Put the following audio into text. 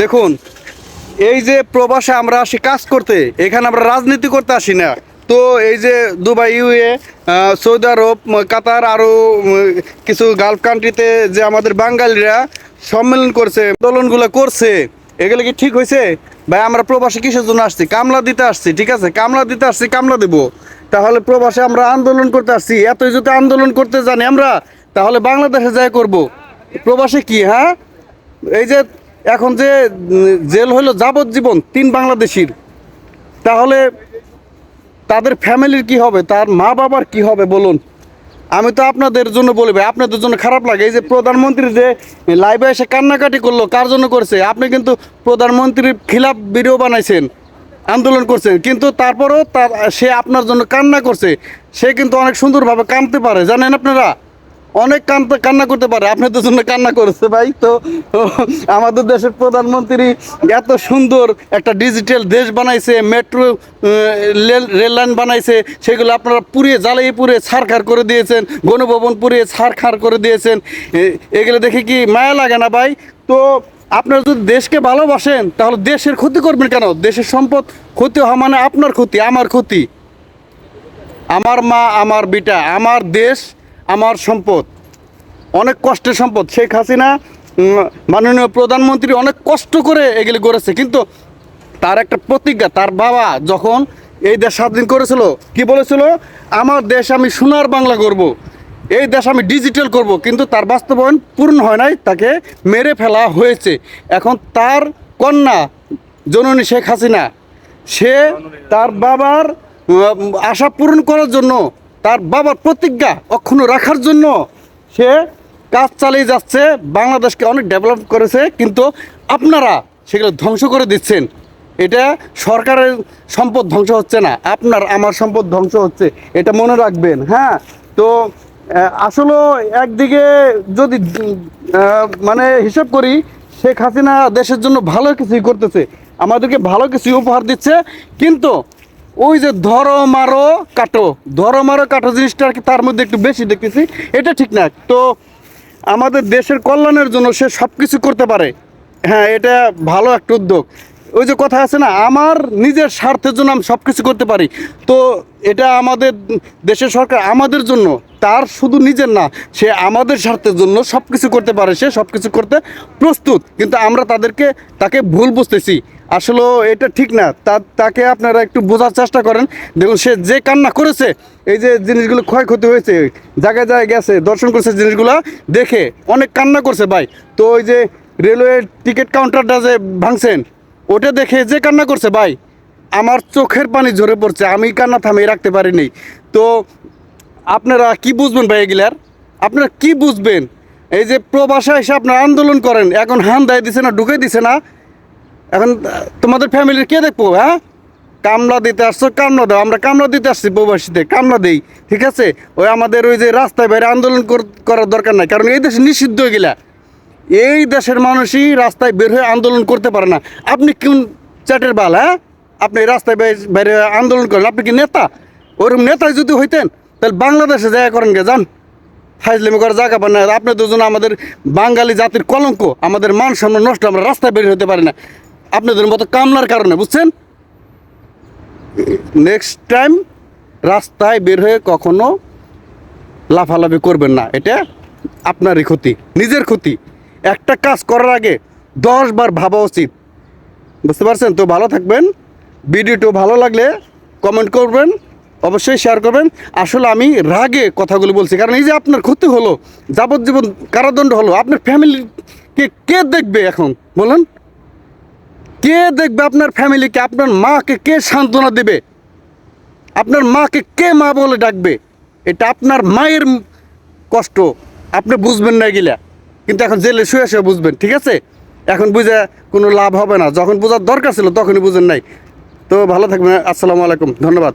দেখুন, এই যে প্রবাসে আমরা আসি কাজ করতে, এখানে আমরা রাজনীতি করতে আসি না। তো এই যে Dubai, UAE Saudi Arab Qatar আরও কিছু গালফ কান্ট্রিতে যে আমাদের বাঙালিরা সম্মেলন করছে, আন্দোলনগুলো করছে, এগুলো কি ঠিক হয়েছে? ভাই, আমরা প্রবাসে কিসের জন্য আসছি? কামলা দিতে আসছি, ঠিক আছে? কামলা দিতে আসছি, কামলা দেবো। তাহলে প্রবাসে আমরা আন্দোলন করতে আসছি এতই যদি আন্দোলন করতে জানি আমরা, তাহলে বাংলাদেশে যাই করব। প্রবাসে কি হ্যাঁ? এই যে এখন যে, জেল হলো যাবজ্জীবন তিন বাংলাদেশির, তাহলে তাদের ফ্যামিলির কি হবে? তার মা বাবার কি হবে বলুন? আমি তো আপনাদের জন্য বলি ভাই, আপনাদের জন্য খারাপ লাগে। এই যে প্রধানমন্ত্রী যে লাইভে এসে কান্নাকাটি করল, কার জন্য করছে? আপনি কিন্তু প্রধানমন্ত্রীর খিলাফ ভিডিও বানাইছেন, আন্দোলন করছেন। কিন্তু তারপরেও তার সে আপনার জন্য কান্না করছে। সে কিন্তু অনেক সুন্দরভাবে কাঁদতে পারে। জানেন আপনারা? অনেক কান্না কান্না করতে পারে। আপনাদের জন্য কান্না করেছে ভাই, তো আমাদের দেশের প্রধানমন্ত্রী এত সুন্দর একটা ডিজিটাল দেশ বানাইছে মেট্রো রেল লাইন বানাইছে, সেগুলো আপনারা পুড়িয়ে জ্বালিয়ে পুড়িয়ে ছারখার করে দিয়েছেন, গণভবন পুড়িয়ে ছারখার করে দিয়েছেন। এগুলো দেখে কি মায়া লাগে না ভাই? তো আপনারা যদি দেশকে ভালোবাসেন, তাহলে দেশের ক্ষতি করবেন কেন? দেশের সম্পদ ক্ষতি হওয়া মানে আপনার ক্ষতি, আমার ক্ষতি। আমার মা, আমার বিটা, আমার দেশ আমার সম্পদ। অনেক কষ্টের সম্পদ। শেখ হাসিনা মাননীয় প্রধানমন্ত্রী অনেক কষ্ট করে এগুলি করেছে কিন্তু তার একটা প্রতিজ্ঞা, তার বাবা যখন এই দেশ স্বাধীন করেছিল, কি বলেছিল? আমার দেশ আমি সোনার বাংলা করব। এই দেশ আমি ডিজিটাল করব। কিন্তু তার বাস্তবায়ন পূর্ণ হয় নাই, তাকে মেরে ফেলা হয়েছে। এখন তার কন্যা জননী শেখ হাসিনা, সে তার বাবার আশা পূরণ করার জন্য তার বাবার প্রতিজ্ঞা অক্ষুণ্ণ রাখার জন্য সে কাজ চালিয়ে যাচ্ছে, বাংলাদেশকে অনেক ডেভেলপ করেছে, কিন্তু আপনারা সেগুলো ধ্বংস করে দিচ্ছেন। এটা সরকারের সম্পদ ধ্বংস হচ্ছে না, আপনার আমার সম্পদ ধ্বংস হচ্ছে, এটা মনে রাখবেন হ্যাঁ? তো আসলে একদিকে যদি মানে হিসাব করি, শেখ হাসিনা দেশের জন্য ভালো কিছুই করতেছে, আমাদেরকে ভালো কিছু উপহার দিচ্ছে, কিন্তু ওই যে ধরো মারো, কাটো। ধরো মারো, কাটো জিনিসটা আর কি তার মধ্যে একটু বেশি দেখতেছি। এটা ঠিক না। তো আমাদের দেশের কল্যাণের জন্য সে সব কিছু করতে পারে। হ্যাঁ এটা ভালো একটা উদ্যোগ। ওই যে কথা আছে না, আমার নিজের স্বার্থের জন্য আমি সব কিছু করতে পারি। তো এটা আমাদের দেশের সরকার আমাদের জন্য, তার শুধু নিজের না, সে আমাদের স্বার্থের জন্য সব কিছু করতে পারে। সে সব কিছু করতে প্রস্তুত। কিন্তু আমরা তাদেরকে, তাকে ভুল বুঝতেছি। আসলে এটা ঠিক না। তাকে আপনারা একটু বোঝার চেষ্টা করেন। দেখুন, সে যে কান্না করেছে, এই যে জিনিসগুলো ক্ষয়ক্ষতি হয়েছে, জায়গায় জায়গায় গেছে, দর্শন করছে জিনিসগুলো, দেখে অনেক কান্না করছে ভাই। তো ওই যে রেলওয়ে টিকিট কাউন্টারটা যে ভাঙছেন, ওটা দেখে যে কান্না করছে ভাই, আমার চোখের পানি ঝরে পড়ছে, আমি কান্না থামিয়ে রাখতে পারিনি। তো আপনারা কি বুঝবেন ভাই এগুলার? আপনারা কি বুঝবেন? এই যে প্রবাসা এসে আপনারা আন্দোলন করেন, এখন হান দেয় দিছে না ঢুকে দিছে না এখন তোমাদের ফ্যামিলির কে দেখব হ্যাঁ? কামলা দিতে আসছো, কামলা দাও। আমরা কামলা দিতে আসছি প্রবাসীতে, কামলা দেই, ঠিক আছে? ওই আমাদের ওই যে রাস্তায় বাইরে আন্দোলন করার দরকার নাই, কারণ এই দেশে নিষিদ্ধ এগুলা এই দেশের মানুষই রাস্তায় বের হয়ে আন্দোলন করতে পারে না। আপনি কোন চ্যাটের বাল হ্যাঁ? আপনি রাস্তায় বাইরে আন্দোলন করেন, আপনি কি নেতা? ওরকম নেতা যদি হইতেন, তাহলে বাংলাদেশে জায়গা করেন গে, যান। ফাইজলামি করার জায়গা পান না। আপনি দুজন আমাদের বাঙালি জাতির কলঙ্ক, আমাদের মান সম্মান নষ্ট, আমরা রাস্তায় বের হতে পারি না। আপনাদের মতো কামলার কারণে, বুঝছেন? নেক্সট টাইম রাস্তায় বের হয়ে কখনো লাফালাফি করবেন না, এটা আপনারই ক্ষতি, নিজের ক্ষতি। একটা কাজ করার আগে দশ বার ভাবা উচিত। বুঝতে পারছেন? তো ভালো থাকবেন। ভিডিওটি ভালো লাগলে কমেন্ট করবেন, অবশ্যই শেয়ার করবেন। আসলে আমি রাগে কথাগুলো বলছি, কারণ এই যে আপনার ক্ষতি হলো, যাবজ্জীবন কারাদণ্ড হলো, আপনার ফ্যামিলিকে কে দেখবে এখন? বলুন। কে দেখবে আপনার ফ্যামিলিকে, আপনার মাকে কে সান্ত্বনা দেবে? আপনার মাকে কে মা বলে ডাকবে? এটা আপনার মায়ের কষ্ট, আপনি বুঝবেন না গিলা কিন্তু এখন জেলে শুয়ে শুয়ে বুঝবেন, ঠিক আছে? এখন বুঝে কোনো লাভ হবে না। যখন বোঝার দরকার ছিল তখনই বুঝেন নাই। তো ভালো থাকবেন, আসসালামু আলাইকুম, ধন্যবাদ।